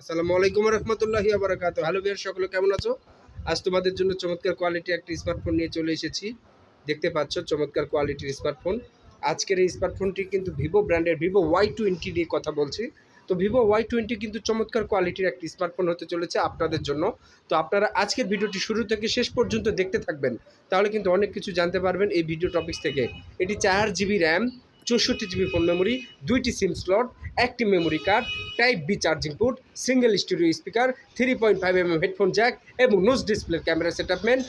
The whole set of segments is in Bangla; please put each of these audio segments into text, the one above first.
আসসালামু আলাইকুম রহমতুল্লাহি আবরাকাত হ্যালো বিয়ার সকলে কেমন আছো? আজ তোমাদের জন্য চমৎকার কোয়ালিটির একটি স্মার্টফোন নিয়ে চলে এসেছি। দেখতে পাচ্ছ চমৎকার কোয়ালিটির স্মার্টফোন আজকের এই স্মার্টফোনটি কিন্তু ভিভো ব্র্যান্ডের ভিভো ওয়াই টোয়েন্টি নিয়ে কথা বলছি। তো ভিভো ওয়াই টোয়েন্টি কিন্তু চমৎকার কোয়ালিটির একটি স্মার্টফোন হতে চলেছে আপনাদের জন্য। তো আপনারা আজকের ভিডিওটি শুরু থেকে শেষ পর্যন্ত দেখতে থাকবেন। তাহলে কিন্তু অনেক কিছু জানতে পারবেন এই ভিডিও টপিক্স থেকে। এটি চার জিবি র্যাম চৌষট্টি জিবি ফোন মেমোরি দুইটি সিম স্লট একটি memory card type B charging port single studio speaker three point five M headphone jack এবং নোজ ডিসপ্লে ক্যামেরা সেটআপমেন্ট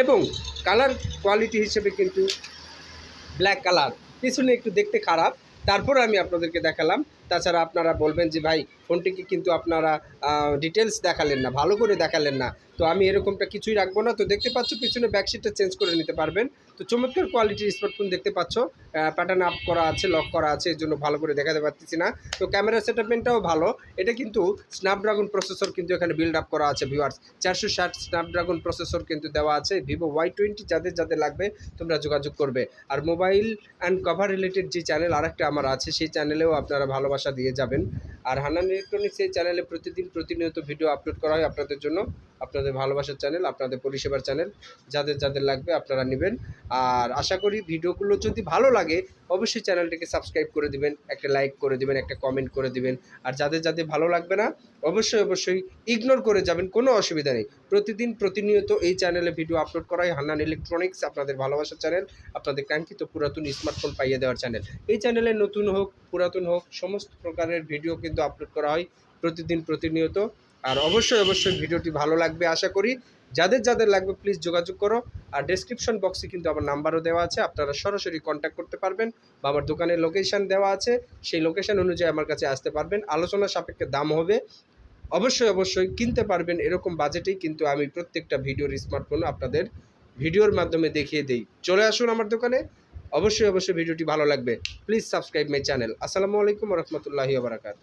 এবং কালার কোয়ালিটি হিসেবে কিন্তু ব্ল্যাক কালার পিছনে একটু দেখতে খারাপ। তারপর আমি আপনাদেরকে দেখালাম। তাছাড়া আপনারা বলবেন যে, ভাই, ফোনটিকে কিন্তু আপনারা ডিটেলস দেখালেন না, ভালো করে দেখালেন না। তো আমি এরকমটা কিছুই রাখব না। তো দেখতে পাচ্ছ, পিছনে ব্যাকশিটটা চেঞ্জ করে নিতে পারবেন। তো চমৎকার কোয়ালিটির স্মার্টফোন দেখতে পাচ্ছ। প্যাটার্ন আপ করা আছে লক করা আছে, এর জন্য ভালো করে দেখাতে পারতেছি না। তো ক্যামেরা সেটআপমেন্টটাও ভালো। এটা কিন্তু স্ন্যাপড্রাগন প্রসেসর কিন্তু এখানে বিল্ড আপ করা আছে ভিউয়ার্স চারশো ষাট স্ন্যাপড্রাগন প্রসেসর কিন্তু দেওয়া আছে। ভিভো ওয়াই টোয়েন্টি যাদের যাদের লাগবে, তোমরা যোগাযোগ করবে। আর মোবাইল অ্যান্ড কভার রিলেটেড যে চ্যানেল আরেকটা আমার আছে, সেই চ্যানেলেও আপনারা ভালোবাসা দিয়ে যাবেন। আর হান্নান ইলেকট্রনিক্স এই চ্যানেলে প্রতিদিন প্রতিনিয়ত ভিডিও আপলোড করা হয় আপনাদের জন্য। আপনাদের ভালোবাসার চ্যানেল আপনাদের পরিষেবার চ্যানেল যাদের যাদের লাগবে আপনারা নেবেন। আর আশা করি ভিডিওগুলো যদি ভালো লাগে, অবশ্যই চ্যানেলটিকে সাবস্ক্রাইব করে দিবেন, একটা লাইক করে দিবেন, একটা কমেন্ট করে দিবেন। আর যাদের যাদের ভালো লাগবে না, অবশ্যই অবশ্যই ইগনোর করে যাবেন, কোনো অসুবিধা নেই। প্রতিদিন প্রতিনিয়ত এই চ্যানেলে ভিডিও আপলোড করা হয় হান্নান ইলেকট্রনিক্স আপনাদের ভালোবাসার চ্যানেল আপনাদের কাঙ্ক্ষিত পুরাতন স্মার্টফোন পাইয়ে দেওয়ার চ্যানেল এই চ্যানেলে নতুন হোক, পুরাতন হোক, সমস্ত প্রকারের ভিডিও কিন্তু আপলোড করা হয় প্রতিদিন প্রতিনিয়ত। আর অবশ্যই অবশ্যই ভিডিওটি ভালো লাগবে আশা করি। যাদের যাদের লাগবে প্লিজ যোগাযোগ করো। আর ডেসক্রিপশন বক্সে কিন্তু আমার নাম্বারও দেওয়া আছে। আপনারা সরাসরি কন্ট্যাক্ট করতে পারবেন বা আমার দোকানের লোকেশান দেওয়া আছে। সেই লোকেশান অনুযায়ী আমার কাছে আসতে পারবেন। আলোচনা সাপেক্ষে দাম হবে। অবশ্যই অবশ্যই কিনতে পারবেন। এরকম বাজেটেই কিন্তু আমি প্রত্যেকটা ভিডিওর স্মার্টফোন আপনাদের ভিডিওর মাধ্যমে দেখিয়ে দিই। চলে আসুন আমার দোকানে। অবশ্যই অবশ্যই ভিডিওটি ভালো লাগবে। প্লিজ সাবস্ক্রাইব মাই চ্যানেল আসসালামু আলাইকুম রহমতুল্লাহি বারাকাত